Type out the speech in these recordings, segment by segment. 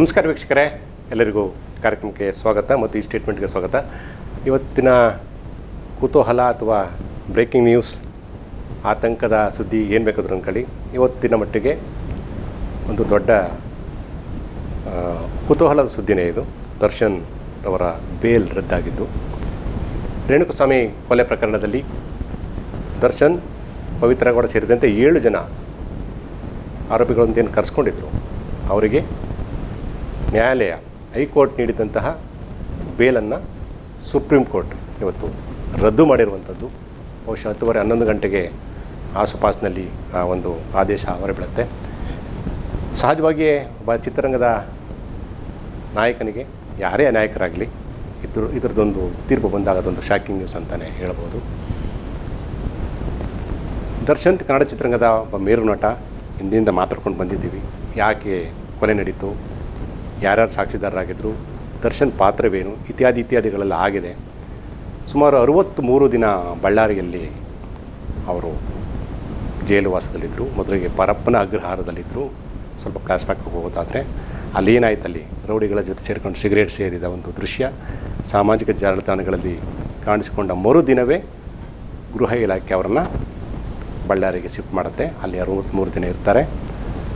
ನಮಸ್ಕಾರ ವೀಕ್ಷಕರೇ. ಎಲ್ಲರಿಗೂ ಕಾರ್ಯಕ್ರಮಕ್ಕೆ ಸ್ವಾಗತ ಮತ್ತು ಈ ಸ್ಟೇಟ್ಮೆಂಟ್ಗೆ ಸ್ವಾಗತ. ಇವತ್ತಿನ ಕುತೂಹಲ ಅಥವಾ ಬ್ರೇಕಿಂಗ್ ನ್ಯೂಸ್ ಆತಂಕದ ಸುದ್ದಿ ಏನು ಬೇಕಾದರೂ ಅಂದ್ಕೊಳ್ಳಿ ಇವತ್ತಿನ ಮಟ್ಟಿಗೆ ಒಂದು ದೊಡ್ಡ ಕುತೂಹಲದ ಸುದ್ದಿನೇ ಇದು. ದರ್ಶನ್ ಅವರ ಬೇಲ್ ರದ್ದಾಗಿದ್ದು. ರೇಣುಕಸ್ವಾಮಿ ಕೊಲೆ ಪ್ರಕರಣದಲ್ಲಿ ದರ್ಶನ್ ಪವಿತ್ರಗೌಡ ಸೇರಿದಂತೆ ಏಳು ಜನ ಆರೋಪಿಗಳೊಂದೇನು ಕರೆಸ್ಕೊಂಡಿದ್ರು. ಅವರಿಗೆ ನ್ಯಾಯಾಲಯ ಹೈಕೋರ್ಟ್ ನೀಡಿದಂತಹ ಬೇಲನ್ನು ಸುಪ್ರೀಂ ಕೋರ್ಟ್ ಇವತ್ತು ರದ್ದು ಮಾಡಿರುವಂಥದ್ದು. ಬಹುಶಃ ಹತ್ತುವರೆ ಹನ್ನೊಂದು ಗಂಟೆಗೆ ಆಸುಪಾಸಿನಲ್ಲಿ ಆ ಒಂದು ಆದೇಶ ಹೊರಬೀಳುತ್ತೆ ಸಹಜವಾಗಿಯೇ ಒಬ್ಬ ಚಿತ್ರರಂಗದ ನಾಯಕನಿಗೆ ಯಾರೇ ನಾಯಕರಾಗಲಿ ಇದ್ರ ಇದರದೊಂದು ತೀರ್ಪು ಬಂದಾಗ ಅದೊಂದು ಶಾಕಿಂಗ್ ನ್ಯೂಸ್ ಅಂತಲೇ ಹೇಳ್ಬೋದು. ದರ್ಶನ್ ಕನ್ನಡ ಚಿತ್ರರಂಗದ ಒಬ್ಬ ಮೇರು ನಟ ಹಿಂದಿಂದ ಮಾತಾಡ್ಕೊಂಡು ಬಂದಿದ್ದೀವಿ. ಯಾಕೆ ಕೊಲೆ ನಡೀತು? ಯಾರ್ಯಾರು ಸಾಕ್ಷಿದಾರರಾಗಿದ್ದರು ದರ್ಶನ್ ಪಾತ್ರವೇನು, ಇತ್ಯಾದಿ ಇತ್ಯಾದಿಗಳೆಲ್ಲ ಆಗಿದೆ. ಸುಮಾರು ಅರುವತ್ತ್ಮೂರು ದಿನ ಬಳ್ಳಾರಿಯಲ್ಲಿ ಅವರು ಜೈಲು ವಾಸದಲ್ಲಿದ್ದರು ಮೊದಲಿಗೆ ಪರಪ್ಪನ ಅಗ್ರಹಾರದಲ್ಲಿದ್ದರು ಸ್ವಲ್ಪ ಕ್ಲಾಸ್ ಬ್ಯಾಕ್ ಹೋಗೋದಾದರೆ, ಅಲ್ಲಿ ಏನಾಯ್ತು ಅಲ್ಲಿ ರೌಡಿಗಳ ಜೊತೆ ಸೇರಿಕೊಂಡು ಸಿಗರೇಟ್ ಸೇರಿದ ಒಂದು ದೃಶ್ಯ ಸಾಮಾಜಿಕ ಜಾಲತಾಣಗಳಲ್ಲಿ ಕಾಣಿಸಿಕೊಂಡ ಮರುದಿನವೇ ಗೃಹ ಇಲಾಖೆ ಅವರನ್ನು ಬಳ್ಳಾರಿಗೆ ಶಿಫ್ಟ್ ಮಾಡುತ್ತೆ. ಅಲ್ಲಿ ಅರವತ್ತ್ಮೂರು ದಿನ ಇರ್ತಾರೆ.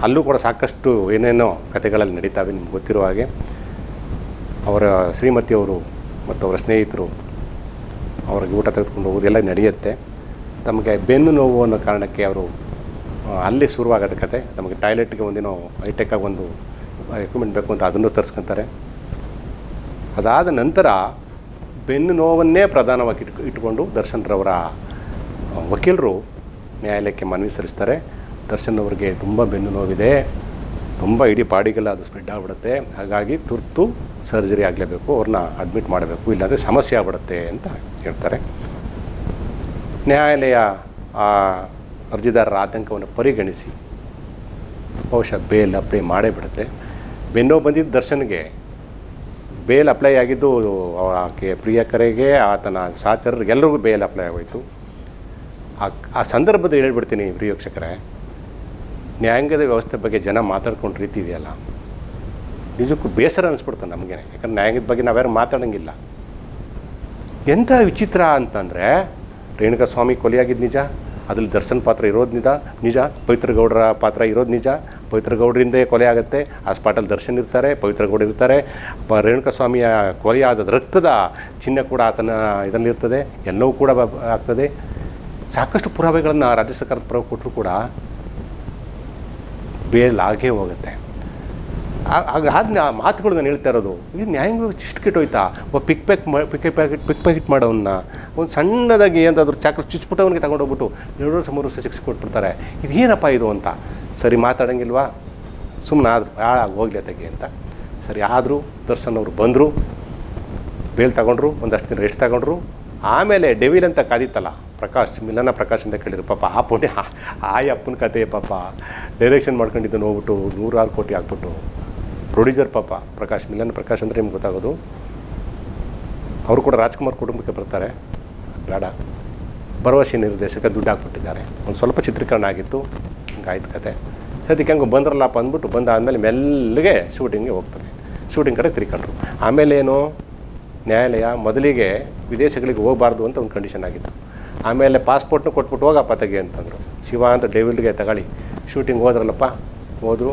ಅಲ್ಲೂ ಕೂಡ ಸಾಕಷ್ಟು ಏನೇನೋ ಕಥೆಗಳಲ್ಲಿ ನಡೀತಾವೆ ನಿಮ್ಗೆ ಗೊತ್ತಿರೋ ಹಾಗೆ. ಅವರ ಶ್ರೀಮತಿಯವರು ಮತ್ತು ಅವರ ಸ್ನೇಹಿತರು ಅವ್ರಿಗೆ ಊಟ ತೆಗೆದುಕೊಂಡು ಹೋಗೋದೆಲ್ಲ ನಡೆಯುತ್ತೆ. ತಮಗೆ ಬೆನ್ನು ನೋವು ಅನ್ನೋ ಕಾರಣಕ್ಕೆ ಅವರು ಅಲ್ಲಿ ಶುರುವಾಗದ ಕತೆ. ನಮಗೆ ಟಾಯ್ಲೆಟ್ಗೆ ಒಂದಿನ ಹೈಟೆಕ್ಕಾಗಿ ಒಂದು ಎಕ್ವಿಪ್ಮೆಂಟ್ ಬೇಕು ಅಂತ ಅದನ್ನು ತರಿಸ್ಕೊತಾರೆ. ಅದಾದ ನಂತರ ಬೆನ್ನು ನೋವನ್ನೇ ಪ್ರಧಾನವಾಗಿ ಇಟ್ಕೊ, ಇಟ್ಕೊಂಡು ದರ್ಶನ್ರವರ ವಕೀಲರು ನ್ಯಾಯಾಲಯಕ್ಕೆ ಮನವಿ ಸಲ್ಲಿಸ್ತಾರೆ. ದರ್ಶನ್ ಅವ್ರಿಗೆ ತುಂಬ ಬೆನ್ನು ನೋವಿದೆ. ತುಂಬ ಇಡೀ ಪಾಡಿಗೆಲ್ಲ ಅದು ಸ್ಪ್ರೆಡ್ ಆಗಿಬಿಡುತ್ತೆ. ಹಾಗಾಗಿ ತುರ್ತು ಸರ್ಜರಿ ಆಗಲೇಬೇಕು. ಅವ್ರನ್ನ ಅಡ್ಮಿಟ್ ಮಾಡಬೇಕು. ಇಲ್ಲಾಂದರೆ ಸಮಸ್ಯೆ ಆಗ್ಬಿಡುತ್ತೆ ಅಂತ ಹೇಳ್ತಾರೆ. ನ್ಯಾಯಾಲಯ ಆ ಅರ್ಜಿದಾರರ ಆತಂಕವನ್ನು ಪರಿಗಣಿಸಿ. ಬಹುಶಃ ಬೇಲ್ ಅಪ್ಲೈ ಮಾಡೇ ಬಿಡುತ್ತೆ. ಬೆನ್ನೋ ಬಂದಿದ್ದ ದರ್ಶನ್ಗೆ ಬೇಲ್ ಅಪ್ಲೈ ಆಗಿದ್ದು ಆಕೆ ಪ್ರಿಯಕರೆಗೆ ಆತನ ಸಾಚರರಿಗೆಲ್ಲರಿಗೂ ಬೇಲ್ ಅಪ್ಲೈ ಆಗೋಯ್ತು. ಆ ಆ ಸಂದರ್ಭದಲ್ಲಿ ಹೇಳ್ಬಿಡ್ತೀನಿ ಪ್ರಿಯೋಕ್ಷಕರೇ ನ್ಯಾಯಾಂಗದ ವ್ಯವಸ್ಥೆ ಬಗ್ಗೆ ಜನ ಮಾತಾಡ್ಕೊಂಡು ರೀತಿ ಇದೆಯಲ್ಲ ನಿಜಕ್ಕೂ ಬೇಸರ ಅನಿಸ್ಬಿಡ್ತು ನಮಗೆ. ಯಾಕಂದ್ರೆ ನ್ಯಾಯಾಂಗದ ಬಗ್ಗೆ ನಾವ್ಯಾರು ಮಾತಾಡೋಂಗಿಲ್ಲ. ಎಂಥ ವಿಚಿತ್ರ ಅಂತಂದರೆ ರೇಣುಕಾ ಸ್ವಾಮಿ ಕೊಲೆಯಾಗಿದ್ದು ನಿಜ, ಅದ್ರಲ್ಲಿ ದರ್ಶನ್ ಪಾತ್ರ ಇರೋದು ನಿಜ ನಿಜ, ಪವಿತ್ರ ಗೌಡರ ಪಾತ್ರ ಇರೋದು ನಿಜ, ಪವಿತ್ರ ಗೌಡರಿಂದೇ ಕೊಲೆ ಆಗುತ್ತೆ ಆ ಸ್ಪಾಟಲ್ಲಿ ದರ್ಶನ್ ಇರ್ತಾರೆ, ಪವಿತ್ರ ಗೌಡ ಇರ್ತಾರೆ, ಪ ರೇಣುಕಸ್ವಾಮಿಯ ಕೊಲೆಯಾದ ರಕ್ತದ ಚಿಹ್ನೆ ಕೂಡ ಆತನ ಇದರಲ್ಲಿರ್ತದೆ, ಎಲ್ಲವೂ ಕೂಡ ಆಗ್ತದೆ. ಸಾಕಷ್ಟು ಪುರಾವೆಗಳನ್ನು ರಾಜ್ಯ ಸರ್ಕಾರದ ಪರ ಕೊಟ್ಟರು ಕೂಡ ಬೇಲ್ ಆಗೇ ಹೋಗುತ್ತೆ. ಆದ ಮಾತುಗಳು ನಾನು ಹೇಳ್ತಾ ಇರೋದು, ಇದು ನ್ಯಾಯಾಂಗ ವ್ಯವಸ್ಥೆ ಇಷ್ಟು ಕೆಟ್ಟೋಯ್ತಾ? ಒಬ್ಬ pick pack pick packet pick packet ಮಾಡೋವನ್ನ ಒಂದು ಸಣ್ಣದಾಗಿ ಏನಾದರೂ ಚಾಕ್ಲೇಟ್ ಚುಚ್ಬಿಟ್ಟು ಅವನಿಗೆ ತಗೊಂಡೋಗ್ಬಿಟ್ಟು ಎರಡು ವರ್ಷ ಮೂರು ವರ್ಷ ಶಿಕ್ಷೆ ಕೊಟ್ಬಿಡ್ತಾರೆ. ಇದು ಏನಪ್ಪ ಇದು ಅಂತ? ಸರಿ, ಮಾತಾಡೋಂಗಿಲ್ವಾ? ಸುಮ್ಮನೆ ಆದ್ರು ಹಾಳಾಗಿ ಹೋಗ್ಲಿ ತಗೆ ಅಂತ. ಸರಿ, ಆದರೂ ದರ್ಶನ್ ಅವರು ಬಂದರು, ಬೇಲ್ ತಗೊಂಡ್ರು, ಒಂದಷ್ಟು ದಿನ ರೆಸ್ಟ್ ತಗೊಂಡ್ರು. ಆಮೇಲೆ ಡೆವಿಲ್ ಅಂತ ಕಾದಿತ್ತಲ್ಲ ಪ್ರಕಾಶ್, ಮಿಲನ ಪ್ರಕಾಶ್ ಅಂತ ಕೇಳಿದ್ರು, ಪಾಪ, ಆ ಪುಣ್ಯ ಆ- ಅಪ್ಪನ ಕತೆ ಪಾಪ. ಡೈರೆಕ್ಷನ್ ಮಾಡ್ಕೊಂಡಿದ್ದು ಹೋಗ್ಬಿಟ್ಟು ನೂರಾರು ಕೋಟಿ ಹಾಕ್ಬಿಟ್ಟು ಪ್ರೊಡ್ಯೂಸರ್ ಪಾಪ, ಪ್ರಕಾಶ್, ಮಿಲನ್ ಪ್ರಕಾಶ್ ಅಂದರೆ ನಿಮ್ಗೆ ಗೊತ್ತಾಗೋದು. ಅವರು ಕೂಡ ರಾಜ್ಕುಮಾರ್ ಕುಟುಂಬಕ್ಕೆ ಬರ್ತಾರೆ. ಬೇಡ. ಭರವಸೆ ನಿರ್ದೇಶಕ ದುಡ್ಡು ಹಾಕ್ಬಿಟ್ಟಿದ್ದಾರೆ. ಒಂದು ಸ್ವಲ್ಪ ಚಿತ್ರೀಕರಣ ಆಗಿತ್ತು. ಹಿಂಗಾಯ್ತು ಕತೆ. ಸದ್ಯಕ್ಕೆ ಹಂಗೆ ಬಂದ್ರಲ್ಲಪ್ಪ ಅಂದ್ಬಿಟ್ಟು ಬಂದಾದಮೇಲೆ ಮೆಲ್ಲಗೆ ಶೂಟಿಂಗ್ಗೆ ಹೋಗ್ತಾರೆ. ಶೂಟಿಂಗ್ ಕಡೆ ತಿರ್ಕೊಂಡ್ರು. ಆಮೇಲೆ ಏನು? ನ್ಯಾಯಾಲಯ ಮೊದಲಿಗೆ ವಿದೇಶಗಳಿಗೆ ಹೋಗಬಾರ್ದು ಅಂತ ಒಂದು ಕಂಡೀಷನ್ ಆಗಿತ್ತು. ಆಮೇಲೆ ಪಾಸ್ಪೋರ್ಟ್ನ ಕೊಟ್ಬಿಟ್ಟು ಹೋಗಪ್ಪ ತೆಗಿ ಅಂತಂದರು. ಶಿವ ಅಂತ ಡೇವಿಲ್ಗೆ ತಗೊಳ್ಳಿ. ಶೂಟಿಂಗ್ ಹೋದ್ರಲ್ಲಪ್ಪ, ಹೋದರು.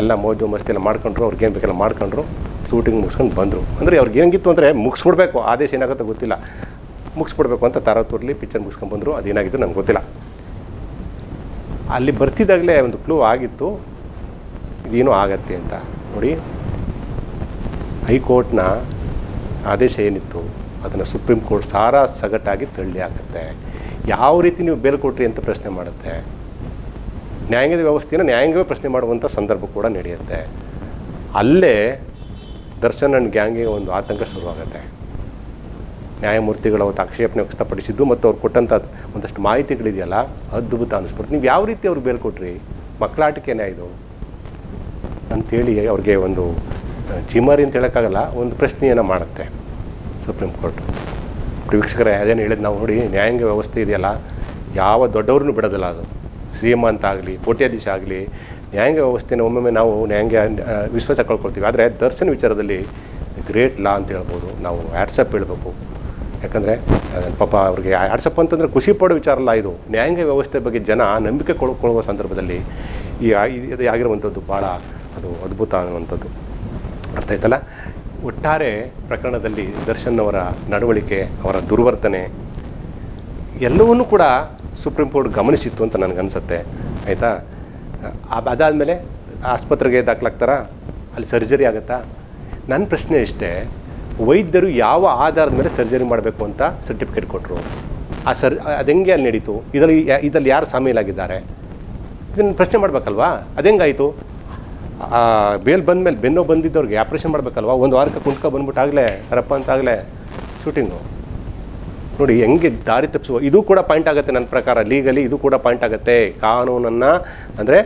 ಎಲ್ಲ ಮೋಜು ಮಸ್ತಿ ಎಲ್ಲ ಮಾಡ್ಕೊಂಡ್ರು, ಅವ್ರಿಗೆ ಏನು ಬೇಕೆಲ್ಲ ಮಾಡ್ಕೊಂಡ್ರು. ಶೂಟಿಂಗ್ ಮುಗಿಸ್ಕೊಂಡು ಬಂದರು. ಅಂದರೆ ಅವ್ರಿಗೆ ಹೆಂಗಿತ್ತು ಅಂದರೆ ಮುಗಿಸ್ಬಿಡ್ಬೇಕು, ಆದೇಶ ಏನಾಗುತ್ತೆ ಗೊತ್ತಿಲ್ಲ. ಮುಗಿಸ್ಬಿಡ್ಬೇಕು ಅಂತ ತಾರತೂರ್ಲಿ ಪಿಕ್ಚರ್ ಮುಗಿಸ್ಕೊಂಡು ಬಂದರು. ಅದೇನಾಗಿತ್ತು ನಂಗೆ ಗೊತ್ತಿಲ್ಲ. ಅಲ್ಲಿ ಬರ್ತಿದ್ದಾಗಲೇ ಒಂದು ಕ್ಲೂ ಆಗಿತ್ತು. ಇದೇನು ಆಗತ್ತೆ ಅಂತ. ನೋಡಿ, ಹೈಕೋರ್ಟ್ನ ಆದೇಶ ಏನಿತ್ತು, ಅದನ್ನು ಸುಪ್ರೀಂ ಕೋರ್ಟ್ ಸಾರಾ ಸಗಟಾಗಿ ತಳ್ಳಿ ಹಾಕುತ್ತೆ. ಯಾವ ರೀತಿ ನೀವು ಬೇಲ್ ಕೊಟ್ರಿ ಅಂತ ಪ್ರಶ್ನೆ ಮಾಡುತ್ತೆ, ನ್ಯಾಯಾಂಗದ ವ್ಯವಸ್ಥೆಯನ್ನು ನ್ಯಾಯಾಂಗವೇ ಪ್ರಶ್ನೆ ಮಾಡುವಂಥ ಸಂದರ್ಭ ಕೂಡ ನಡೆಯುತ್ತೆ. ಅಲ್ಲೇ ದರ್ಶನ್ ಅಂಡ್ ಗ್ಯಾಂಗ್ಗೆ ಒಂದು ಆತಂಕ ಶುರುವಾಗುತ್ತೆ. ನ್ಯಾಯಮೂರ್ತಿಗಳು ಅವತ್ತು ಆಕ್ಷೇಪಣೆ ವ್ಯಕ್ತಪಡಿಸಿದ್ದು ಮತ್ತು ಅವ್ರು ಕೊಟ್ಟಂಥ ಒಂದಷ್ಟು ಮಾಹಿತಿಗಳಿದೆಯಲ್ಲ, ಅದ್ಭುತ ಅನಿಸ್ಬಿಡ್ತು ನೀವು ಯಾವ ರೀತಿ ಅವ್ರು ಬೇಲ್ ಕೊಟ್ರಿ? ಮಕ್ಕಳಾಟಿಕೆನೇ ಇದು? ಅಂಥೇಳಿ ಅವ್ರಿಗೆ ಒಂದು ಚಿಮಾರಿ ಅಂತ ಹೇಳೋಕ್ಕಾಗಲ್ಲ, ಒಂದು ಪ್ರಶ್ನೆಯನ್ನು ಮಾಡುತ್ತೆ ಸುಪ್ರೀಂ ಕೋರ್ಟ್. ವೀಕ್ಷಕರೇ ಅದೇನು ಹೇಳಿದ್ದು ನಾವು ನೋಡಿ, ನ್ಯಾಯಾಂಗ ವ್ಯವಸ್ಥೆ ಇದೆಯಲ್ಲ, ಯಾವ ದೊಡ್ಡವ್ರನ್ನೂ ಬಿಡೋದಿಲ್ಲ ಅದು. ಶ್ರೀಮಂತ ಆಗಲಿ, ಕೋಟ್ಯಾಧೀಶ ಆಗಲಿ, ನ್ಯಾಯಾಂಗ ವ್ಯವಸ್ಥೆನ ಒಮ್ಮೊಮ್ಮೆ ನಾವು ನ್ಯಾಯಾಂಗ ವಿಶ್ವಾಸ ಕಳ್ಕೊಳ್ತೀವಿ. ಆದರೆ ದರ್ಶನ ವಿಚಾರದಲ್ಲಿ ಗ್ರೇಟ್ ಲಾ ಅಂತ ಹೇಳ್ಬೋದು. ನಾವು ವ್ಯಾಟ್ಸಪ್ ಹೇಳಬೇಕು. ಯಾಕಂದರೆ ಪಾಪ ಅವ್ರಿಗೆ ಆಡ್ಸಪ್ಪ ಅಂತಂದರೆ ಖುಷಿ ಪಡೋ ವಿಚಾರ ಅಲ್ಲ ಇದು. ನ್ಯಾಯಾಂಗ ವ್ಯವಸ್ಥೆ ಬಗ್ಗೆ ಜನ ನಂಬಿಕೆ ಕೊಳ್ಕೊಳ್ಳುವ ಸಂದರ್ಭದಲ್ಲಿ ಈ ಇದು ಆಗಿರುವಂಥದ್ದು ಭಾಳ ಅದು ಅದ್ಭುತ ಅನ್ನುವಂಥದ್ದು. ಅರ್ಥ ಆಯ್ತಲ್ಲ? ಒಟ್ಟಾರೆ ಪ್ರಕರಣದಲ್ಲಿ ದರ್ಶನ್ ಅವರ ನಡವಳಿಕೆ, ಅವರ ದುರ್ವರ್ತನೆ ಎಲ್ಲವನ್ನೂ ಕೂಡ ಸುಪ್ರೀಂ ಕೋರ್ಟ್ ಗಮನಿಸಿತ್ತು ಅಂತ ನನಗನ್ಸುತ್ತೆ, ಆಯಿತಾ? ಅದಾದಮೇಲೆ ಆಸ್ಪತ್ರೆಗೆ ದಾಖಲಾಗ್ತಾರಾ? ಅಲ್ಲಿ ಸರ್ಜರಿ ಆಗುತ್ತಾ? ನನ್ನ ಪ್ರಶ್ನೆ ಇಷ್ಟೇ, ವೈದ್ಯರು ಯಾವ ಆಧಾರದ ಮೇಲೆ ಸರ್ಜರಿ ಮಾಡಬೇಕು ಅಂತ ಸರ್ಟಿಫಿಕೇಟ್ ಕೊಟ್ಟರು ಆ ಸರ್, ಅದು ಅಲ್ಲಿ ನಡೀತು? ಇದರಲ್ಲಿ ಇದರಲ್ಲಿ ಯಾರು ಸಾಮೀಲಾಗಿದ್ದಾರೆ ಇದನ್ನು ಪ್ರಶ್ನೆ ಮಾಡಬೇಕಲ್ವಾ? ಅದೆಂಗಾಯಿತು ಬೇಲ್ ಬಂದಮೇಲೆ ಬೆನ್ನೋ ಬಂದಿದ್ದವ್ರಿಗೆ ಆಪ್ರೇಷನ್ ಮಾಡಬೇಕಲ್ವಾ? ಒಂದು ವಾರಕ್ಕೆ ಕುಂಟ್ಕ ಬಂದ್ಬಿಟ್ಟು ಆಗಲೇ ರಪ್ಪ ಅಂತ ಆಗಲೇ ಶೂಟಿಂಗು. ನೋಡಿ ಹೆಂಗೆ ದಾರಿ ತಪ್ಪಿಸುವ ಇದು ಕೂಡ ಪಾಯಿಂಟ್ ಆಗುತ್ತೆ ನನ್ನ ಪ್ರಕಾರ. ಲೀಗಲಿ ಇದು ಕೂಡ ಪಾಯಿಂಟ್ ಆಗುತ್ತೆ. ಕಾನೂನನ್ನು ಅಂದರೆ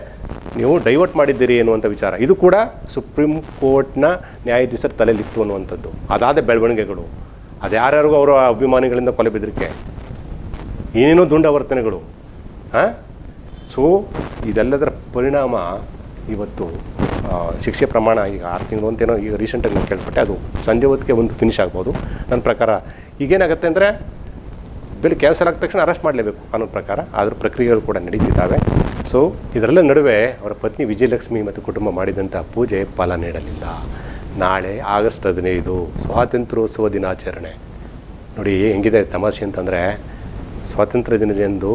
ನೀವು ಡೈವರ್ಟ್ ಮಾಡಿದ್ದೀರಿ ಅನ್ನುವಂಥ ವಿಚಾರ. ಇದು ಕೂಡ ಸುಪ್ರೀಂ ಕೋರ್ಟ್ನ ನ್ಯಾಯಾಧೀಶರ ತಲೆಯಲ್ಲಿತ್ತು ಅನ್ನುವಂಥದ್ದು. ಅದಾದ ಬೆಳವಣಿಗೆಗಳು. ಅದು ಯಾರ್ಯಾರಿಗೂ ಅವರ ಅಭಿಮಾನಿಗಳಿಂದ ಕೊಲೆ ಬೆದರಿಕೆ. ಏನೇನೋ ದುಂಡವರ್ತನೆಗಳು. ಹಾಂ? ಸೊ ಇದೆಲ್ಲದರ ಪರಿಣಾಮ ಇವತ್ತು ಆ, ಶಿಕ್ಷೆ ಪ್ರಮಾಣ ಈಗ ಆರು ತಿಂಗಳು ಅಂತೇನೋ ಈಗ ರೀಸೆಂಟಾಗಿ ನಾನು ಕೇಳ್ಪಟ್ಟೆ, ಅದು ಸಂಜೆ ಹೊತ್ತಿಗೆ ಒಂದು ಫಿನಿಶ್ ಆಗ್ಬೋದು. ನನ್ನ ಪ್ರಕಾರ ಈಗೇನಾಗುತ್ತೆ ಅಂದರೆ ಬೆಲೆ ಕ್ಯಾನ್ಸಲ್ ಆದ ತಕ್ಷಣ ಅರೆಸ್ಟ್ ಮಾಡಲೇಬೇಕು ಕಾನೂನು ಪ್ರಕಾರ ಅದ್ರ ಪ್ರಕ್ರಿಯೆಗಳು ಕೂಡ ನಡೀತಿದ್ದಾವೆ. ಸೊ ಇದರಲ್ಲ ನಡುವೆ ಅವರ ಪತ್ನಿ ವಿಜಯಲಕ್ಷ್ಮಿ ಮತ್ತು ಕುಟುಂಬ ಮಾಡಿದಂಥ ಪೂಜೆ ಫಲ ನೀಡಲಿಲ್ಲ. ನಾಳೆ ಆಗಸ್ಟ್ ಹದಿನೈದು ಸ್ವಾತಂತ್ರ್ಯೋತ್ಸವ ದಿನಾಚರಣೆ. ನೋಡಿ, ಹೆಂಗಿದೆ ತಮಾಷೆ ಅಂತಂದರೆ ಸ್ವಾತಂತ್ರ್ಯ ದಿನದಂದು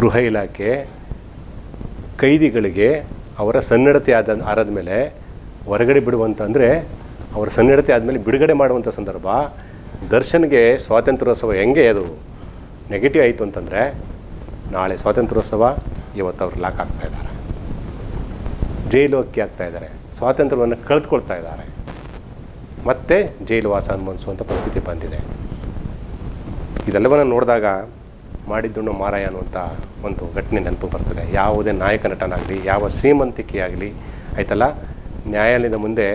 ಗೃಹ ಇಲಾಖೆ ಕೈದಿಗಳಿಗೆ ಅವರ ಸನ್ನಡತೆ ಆದ ಆರಾದ ಮೇಲೆ ಹೊರಗಡೆ ಬಿಡುವಂತ ಅಂದರೆ ಅವರ ಸನ್ನಡತೆ ಆದಮೇಲೆ ಬಿಡುಗಡೆ ಮಾಡುವಂಥ ಸಂದರ್ಭ, ದರ್ಶನ್ಗೆ ಸ್ವಾತಂತ್ರ್ಯೋತ್ಸವ ಹೆಂಗೆ ಅದು ನೆಗೆಟಿವ್ ಆಯಿತು ಅಂತಂದರೆ ನಾಳೆ ಸ್ವಾತಂತ್ರ್ಯೋತ್ಸವ, ಇವತ್ತು ಅವ್ರು ಲಾಕ್ ಆಗ್ತಾ ಇದ್ದಾರೆ. ಜೈಲು ಅಕ್ಕಿ ಆಗ್ತಾ ಇದ್ದಾರೆ. ಸ್ವಾತಂತ್ರ್ಯವನ್ನು ಕಳೆದುಕೊಳ್ತಾ ಇದ್ದಾರೆ. ಮತ್ತೆ ಜೈಲು ವಾಸ ಅನುಭವಿಸುವಂಥ ಪರಿಸ್ಥಿತಿ ಬಂದಿದೆ. ಇದೆಲ್ಲವನ್ನು ನೋಡಿದಾಗ ಮಾಡಿದ್ದುಣ್ಣು ಮಾರಾಯ ಅನ್ನುವಂಥ ಒಂದು ಘಟನೆ ನೆನಪು ಬರ್ತದೆ. ಯಾವುದೇ ನಾಯಕ ನಟನಾಗಲಿ, ಯಾವ ಶ್ರೀಮಂತಿಕೆ ಆಗಲಿ ಆಯ್ತಲ್ಲ? ನ್ಯಾಯಾಲಯದ ಮುಂದೆ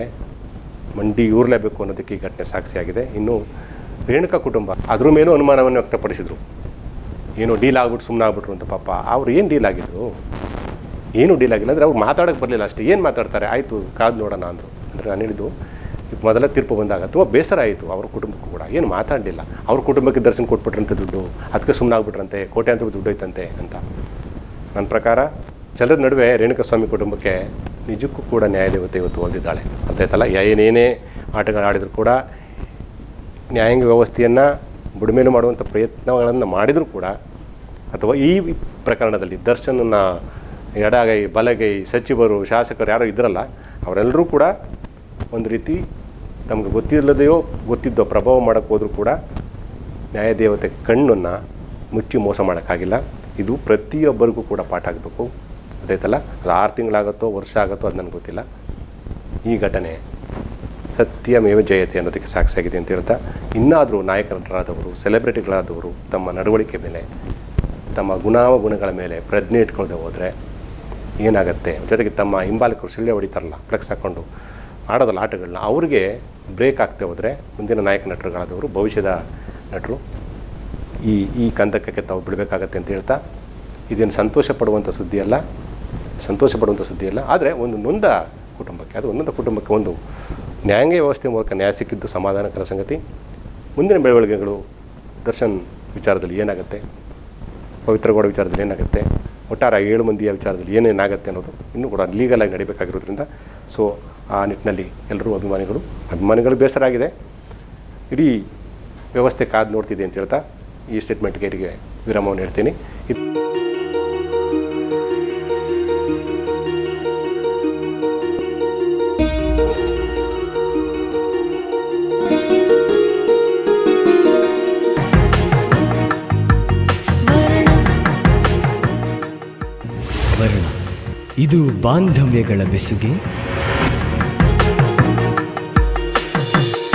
ಮಂಡಿ ಊರಲೇಬೇಕು ಅನ್ನೋದಕ್ಕೆ ಈ ಘಟನೆ ಸಾಕ್ಷಿಯಾಗಿದೆ. ಇನ್ನು ರೇಣುಕಾ ಕುಟುಂಬ ಅದ್ರ ಮೇಲೂ ಅನುಮಾನವನ್ನು ವ್ಯಕ್ತಪಡಿಸಿದರು. ಏನು ಡೀಲ್ ಆಗ್ಬಿಟ್ಟು ಸುಮ್ಮನೆ ಆಗ್ಬಿಟ್ರು ಅಂತ ಪಾಪ. ಅವ್ರು ಏನು ಡೀಲ್ ಆಗಿದ್ರು? ಏನೂ ಡೀಲ್ ಆಗಿಲ್ಲ ಅಂದರೆ ಅವ್ರು ಮಾತಾಡೋಕ್ಕೆ ಬರಲಿಲ್ಲ ಅಷ್ಟೇ. ಏನು ಮಾತಾಡ್ತಾರೆ? ಆಯಿತು, ಕಾದು ನೋಡೋಣ ಅಂದರು. ಅಂದರೆ ನಾನು ಹೇಳಿದ್ದು ಮೊದಲ ತೀರ್ಪು ಬಂದಾಗ ತುಂಬ ಬೇಸರ ಆಯಿತು, ಅವ್ರ ಕುಟುಂಬಕ್ಕೂ ಕೂಡ. ಏನು ಮಾತಾಡಲಿಲ್ಲ. ಅವ್ರ ಕುಟುಂಬಕ್ಕೆ ದರ್ಶನ ಕೊಟ್ಬಿಟ್ರಂತೆ ದುಡ್ಡು ಅದಕ್ಕೆ ಸುಮ್ಮನೆ ಆಗ್ಬಿಟ್ರಂತೆ ಕೋಟ್ಯಾಂತರ ದುಡ್ಡು ಐತಂತೆ ಅಂತ. ನನ್ನ ಪ್ರಕಾರ ಜನರ ನಡುವೆ ರೇಣುಕಸ್ವಾಮಿ ಕುಟುಂಬಕ್ಕೆ ನಿಜಕ್ಕೂ ಕೂಡ ನ್ಯಾಯದೇವತೆ ಇವತ್ತು ಒಲ್ದಿದ್ದಾಳೆ. ಅರ್ಥಾಯ್ತಲ್ಲ ಏನೇನೇ ಆಟಗಳು ಆಡಿದರೂ ಕೂಡ ನ್ಯಾಯಾಂಗ ವ್ಯವಸ್ಥೆಯನ್ನು ಬುಡಮೇಲು ಮಾಡುವಂಥ ಪ್ರಯತ್ನಗಳನ್ನು ಮಾಡಿದರೂ ಕೂಡ, ಅಥವಾ ಈ ಪ್ರಕರಣದಲ್ಲಿ ದರ್ಶನನ ಎಡಗೈ, ಬಲಗೈ ಸಚಿವರು, ಶಾಸಕರು ಯಾರೋ ಇದ್ರಲ್ಲ, ಅವರೆಲ್ಲರೂ ಕೂಡ ಒಂದು ರೀತಿ ತಮಗೆ ಗೊತ್ತಿಲ್ಲದೆಯೋ ಗೊತ್ತಿದ್ದೋ ಪ್ರಭಾವ ಮಾಡೋಕ್ಕೆ ಹೋದರೂ ಕೂಡ ನ್ಯಾಯದೇವತೆ ಕಣ್ಣನ್ನು ಮುಚ್ಚಿ ಮೋಸ ಮಾಡೋಕ್ಕಾಗಿಲ್ಲ. ಇದು ಪ್ರತಿಯೊಬ್ಬರಿಗೂ ಕೂಡ ಪಾಠ ಆಗಬೇಕು. ಅದಾಯ್ತಲ್ಲ ಅದು ಆರು ತಿಂಗಳಾಗುತ್ತೋ, ವರ್ಷ ಆಗುತ್ತೋ ಅದು ನನಗೆ ಗೊತ್ತಿಲ್ಲ. ಈ ಘಟನೆ ಸತ್ಯಮೇವ ಜಯತೆ ಅನ್ನೋದಕ್ಕೆ ಸಾಕ್ಷಿಯಾಗಿದೆ ಅಂತ ಹೇಳ್ತಾ, ಇನ್ನಾದರೂ ನಾಯಕರಾದವರು, ಸೆಲೆಬ್ರಿಟಿಗಳಾದವರು ತಮ್ಮ ನಡವಳಿಕೆ ಮೇಲೆ, ತಮ್ಮ ಗುಣಾವಗುಣಗಳ ಮೇಲೆ ಪ್ರಜ್ಞೆ ಇಟ್ಕೊಳ್ಳದೆ ಹೋದರೆ ಏನಾಗುತ್ತೆ? ಜೊತೆಗೆ ತಮ್ಮ ಹಿಂಬಾಲಕರು ಸುಳ್ಳೆ ಹೊಡಿತಾರಲ್ಲ, ಫ್ಲೆಕ್ಸ್ ಹಾಕ್ಕೊಂಡು ಆಡೋದಲ್ಲ ಆಟಗಳನ್ನ, ಅವ್ರಿಗೆ ಬ್ರೇಕ್ ಆಗ್ತಾ ಹೋದರೆ ಮುಂದಿನ ನಾಯಕ ನಟರುಗಳಾದವರು, ಭವಿಷ್ಯದ ನಟರು, ಈ ಈ ಕಂದಕಕ್ಕೆ ತಾವು ಬಿಡಬೇಕಾಗತ್ತೆ ಅಂತ ಹೇಳ್ತಾ, ಇದೇನು ಸಂತೋಷ ಪಡುವಂಥ ಸುದ್ದಿ ಅಲ್ಲ, ಸಂತೋಷ ಪಡುವಂಥ ಸುದ್ದಿ ಅಲ್ಲ, ಆದರೆ ಒಂದು ನೊಂದ ಕುಟುಂಬಕ್ಕೆ, ಅದು ಒಂದೊಂದು ಕುಟುಂಬಕ್ಕೆ ಒಂದು ನ್ಯಾಯಾಂಗ ವ್ಯವಸ್ಥೆ ಮೂಲಕ ನ್ಯಾಯ ಸಿಕ್ಕಿದ್ದು ಸಮಾಧಾನಕರ ಸಂಗತಿ. ಮುಂದಿನ ಬೆಳವಣಿಗೆಗಳು, ದರ್ಶನ್ ವಿಚಾರದಲ್ಲಿ ಏನಾಗುತ್ತೆ ಪವಿತ್ರಗೌಡ ವಿಚಾರದಲ್ಲಿ ಏನಾಗುತ್ತೆ, ಒಟ್ಟಾರೆ ಏಳು ಮಂದಿಯ ವಿಚಾರದಲ್ಲಿ ಏನೇನಾಗುತ್ತೆ ಅನ್ನೋದು ಇನ್ನೂ ಕೂಡ ಲೀಗಲಾಗಿ ನಡಿಬೇಕಾಗಿರೋದ್ರಿಂದ ಸೊ ಆ ನಿಟ್ಟಿನಲ್ಲಿ ಎಲ್ಲರೂ ಅಭಿಮಾನಿಗಳು. ಅಭಿಮಾನಿಗಳು ಬೇಸರ ಆಗಿದೆ ಇಡೀ ವ್ಯವಸ್ಥೆ ಕಾದು ನೋಡ್ತಿದೆ ಅಂತ ಹೇಳ್ತಾ ಈ ಸ್ಟೇಟ್ಮೆಂಟ್ಗೆ ಇಲ್ಲಿಗೆ ವಿರಾಮವನ್ನು ಹೇಳ್ತೀನಿ. ಇದು ಇದು ಬಾಂಧವ್ಯಗಳ ಬೆಸುಗೆ.